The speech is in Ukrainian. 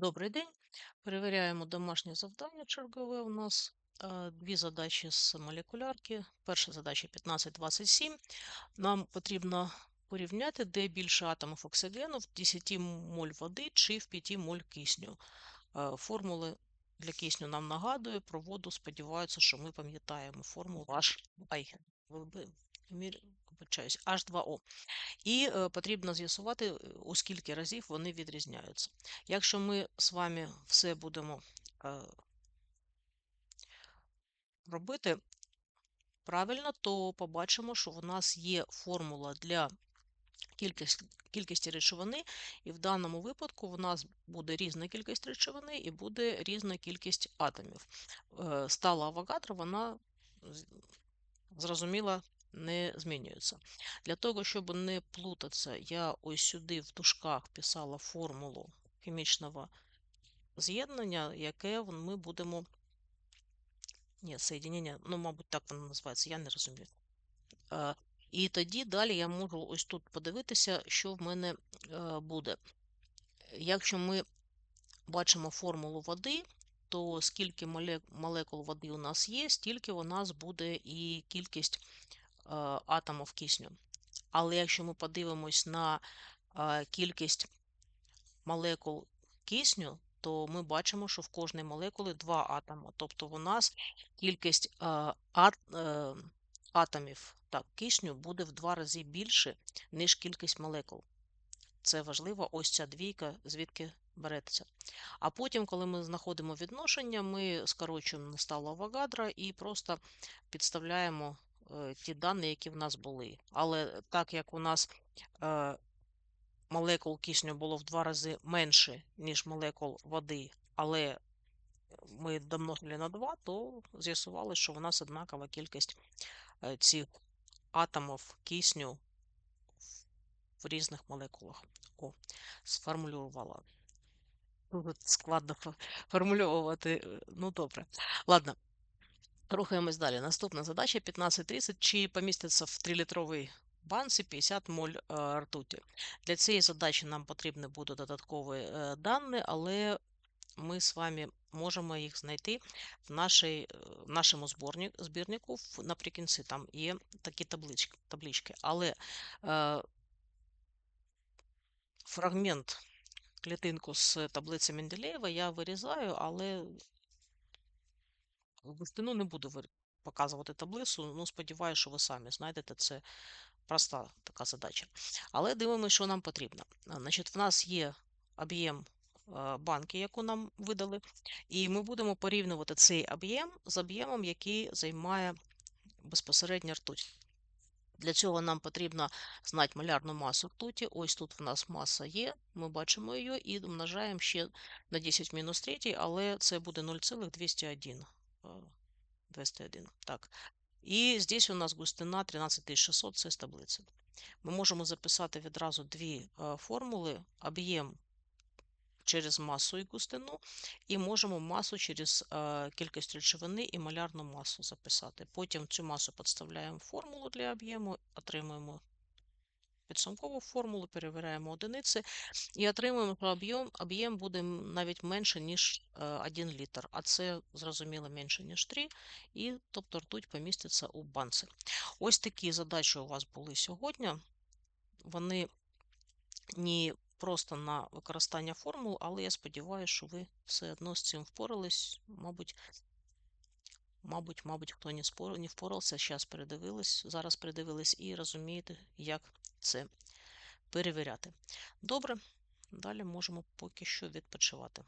Добрий день. Перевіряємо домашнє завдання чергове. У нас е, дві задачі з молекулярки. Перша задача 1527. Нам потрібно порівняти, де більше атомів оксигену в 10 моль води чи в 5 моль кисню. Е, Формули для кисню нам нагадує, про воду сподіваються, що ми пам'ятаємо формулу H, ай, виби- мір- вибачаюсь, H2O. І е, потрібно з'ясувати, е, у скільки разів вони відрізняються. Якщо ми з вами все будемо е, робити правильно, то побачимо, що в нас є формула для кількість, кількості речовини, і в даному випадку в нас буде різна кількість речовини і буде різна кількість атомів. Стала Авогадро, вона з- зрозуміло не змінюється. Для того, щоб не плутатися, я ось сюди в дужках писала формулу хімічного з'єднання, яке ми будемо. Ні, соєдинення, ну, мабуть, так воно називається, я не розумію. І тоді далі я можу ось тут подивитися, що в мене е, буде. Якщо ми бачимо формулу води, то скільки молекул води у нас є, стільки у нас буде і кількість атомів кисню. Але якщо ми подивимось на е, кількість молекул кисню, то ми бачимо, що в кожній молекулі два атоми. Тобто у нас кількість е, ат, е, атомів так, кисню буде в два рази більше, ніж кількість молекул. Це важливо, ось ця двійка, звідки береться. А потім, коли ми знаходимо відношення, ми скорочуємо на стало Авогадро і просто підставляємо е, ті дані, які в нас були. Але так як у нас е, молекул кисню було в два рази менше, ніж молекул води, але ми домножили на 2, то з'ясували, що в нас однакова кількість е, цих атомів кисню в різних молекулах. О, сформулювала. Тут складно фо- формульовувати. е, Ну, добре. Ладно, рухаємось далі. Наступна задача 15.30. Чи поміститься в 3-літровій банці 50 моль е, ртуті? Для цієї задачі нам потрібні будуть додаткові е, дані, але ми з вами можемо їх знайти в, нашій, е, в нашому збірнику. Наприкінці там є такі таблички. таблички. Але е, фрагмент клітинку з таблиці Менделєєва я вирізаю, але густину не буду показувати таблицю. Ну, сподіваюся, що ви самі знайдете це проста така задача. Але дивимося, що нам потрібно. Значить, в нас є об'єм е, банки, яку нам видали, і ми будемо порівнювати цей об'єм з об'ємом, який займає безпосередньо ртуть. Для цього нам потрібно знати малярну масу ртуті. Ось тут в нас маса є, ми бачимо її і умножаємо ще на 10 мінус 3, але це буде 0,201. Е, 201. Так. І здесь у нас густина 13600, це з таблиці. Ми можемо записати відразу дві формули: об'єм через масу і густину, і можемо масу через кількість речовини і малярну масу записати. Потім цю масу підставляємо в формулу для об'єму, отримуємо підсумкову формулу, перевіряємо одиниці і отримуємо, що об'єм об'єм буде навіть менше, ніж е, 1 літр, а це зрозуміло менше, ніж 3, і тобто ртуть поміститься у банці. Ось такі задачі у вас були сьогодні. Вони не просто на використання формул, але я сподіваюся, що ви все одно з цим впорались. Мабуть, мабуть, мабуть, хто не спор- не впорався, зараз передивились, зараз передивились і розумієте, як це перевіряти. Добре, далі можемо поки що відпочивати.